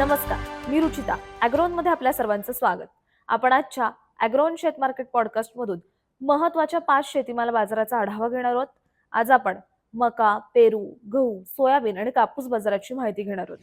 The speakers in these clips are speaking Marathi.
नमस्कार मी रुचिता अॅग्रोनमध्ये आपल्या सर्वांचं स्वागत. आपण आजच्या अॅग्रोन शेत मार्केट पॉडकास्ट मधून महत्त्वाच्या पाच शेतीमाल बाजाराचा आढावा घेणार आहोत. आज आपण मका पेरू गहू सोयाबीन आणि कापूस बाजाराची माहिती घेणार आहोत.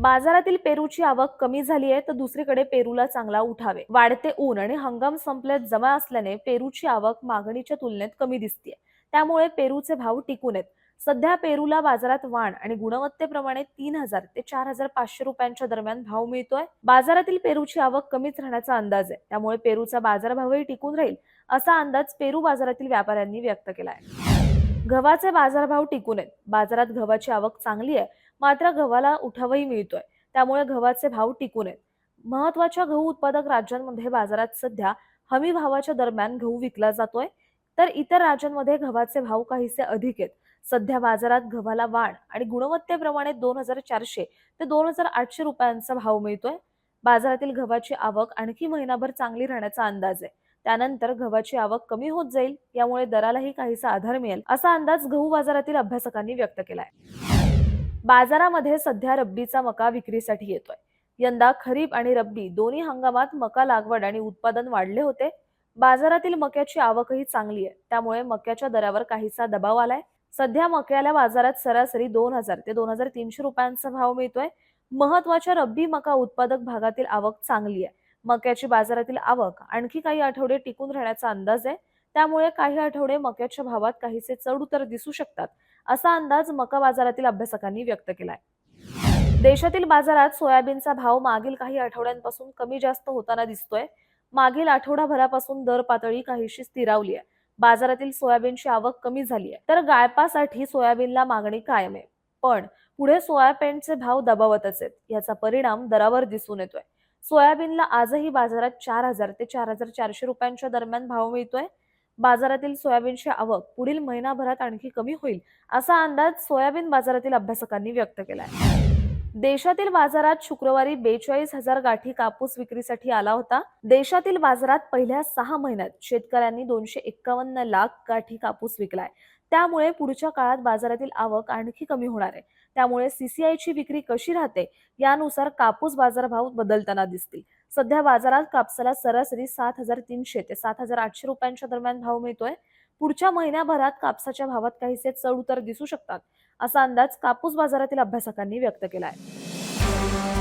बाजारातील पेरूची आवक कमी झाली आहे तर दुसरीकडे पेरूला चांगला उठावे. वाढते ऊन आणि हंगाम संपल्यात जमा असल्याने पेरूची आवक मागणीच्या तुलनेत कमी दिसते त्यामुळे पेरूचे भाव टिकून आहेत. सध्या पेरूला बाजारात वाण आणि गुणवत्तेप्रमाणे तीन हजार ते चार हजार पाचशे रुपयांच्या दरम्यान भाव मिळतोय. बाजारातील पेरूची आवक कमीच राहण्याचा अंदाज आहे. त्यामुळे पेरूचा बाजारभावही टिकून राहील असा अंदाज पेरू बाजारातील व्यापाऱ्यांनी व्यक्त केला आहे गव्हाचे बाजारभाव टिकून आहेत. बाजारात गव्हाची आवक चांगली आहे मात्र गव्हाला उठावही मिळतोय. त्यामुळे गव्हाचे भाव टिकून आहेत. महत्त्वाच्या गहू उत्पादक राज्यांमध्ये बाजारात सध्या हमी भावाच्या दरम्यान गहू विकला जातोय. तर इतर राज्यांमध्ये गव्हाचे भाव काहीसे अधिक आहेत. सध्या बाजारात गव्हाला वाढ आणि गुणवत्तेप्रमाणे दोन हजार चारशे ते दोन हजार आठशे रुपयांचा भाव मिळतोय. बाजारातील गव्हाची आवक आणखी महिनाभर चांगली राहण्याचा अंदाज आहे. त्यानंतर गव्हाची आवक कमी होत जाईल यामुळे दरालाही काहीसा आधार मिळेल असा अंदाज गहू बाजारातील अभ्यासकांनी व्यक्त केलाय. बाजारामध्ये सध्या रब्बीचा मका विक्रीसाठी येतोय. यंदा खरीप आणि रब्बी दोन्ही हंगामात मका लागवड आणि उत्पादन वाढले होते. बाजारातील मक्याची आवकही चांगली आहे. त्यामुळे मक्याच्या दरावर काहीसा दबाव आलाय. सध्या मक्याला बाजारात सरासरी दोन हजार ते दोन हजार तीनशे रुपयांचा भाव मिळतोय. महत्त्वाच्या रब्बी मका उत्पादक भागातील आवक चांगली आहे. मक्याची बाजारातील आवक आणखी काही आठवडे टिकून राहण्याचा अंदाज आहे. त्यामुळे काही आठवडे मक्याच्या भावात काहीसे चढ उतर दिसू शकतात असा अंदाज मका बाजारातील अभ्यासकांनी व्यक्त केलाय. देशातील बाजारात सोयाबीनचा भाव मागील काही आठवड्यांपासून कमी जास्त होताना दिसतोय. मागील आठवडाभरापासून दर पातळी काहीशी स्थिरावली आहे. बाजारातील सोयाबीनची आवक कमी झाली आहे तर गाळपासाठी सोयाबीनला मागणी कायम आहे. पण पुढे सोयाबीनचे भाव दबावतच आहेत. याचा परिणाम दरावर दिसून येतोय. सोयाबीनला आजही बाजारात चार हजार ते चार हजार चारशे रुपयांच्या दरम्यान भाव मिळतोय. बाजारातील सोयाबीनची आवक पुढील महिनाभरात आणखी कमी होईल असा अंदाज सोयाबीन बाजारातील अभ्यासकांनी व्यक्त केला आहे देशातील बाजारात शुक्रवारी बेचाळीस हजार गाठी कापूस विक्रीसाठी आला होता. देशातील बाजारात पहिल्या सहा महिन्यात शेतकऱ्यांनी दोनशे एक्कावन्न लाख गाठी कापूस विकलाय. त्यामुळे पुढच्या काळात बाजारातील आवक आणखी कमी होणार आहे. त्यामुळे सीसीआयची विक्री कशी राहते यानुसार कापूस बाजारभाव बदलताना दिसतील. सध्या बाजारात कापसाला सरासरी सात हजार तीनशे ते सात हजार आठशे रुपयांच्या दरम्यान भाव मिळतोय. पुढच्या महिन्याभरात कापसाच्या भावात काहीसे चढ उतर दिसू शकतात असा अंदाज कापूस बाजारातील अभ्यासकांनी व्यक्त केला आहे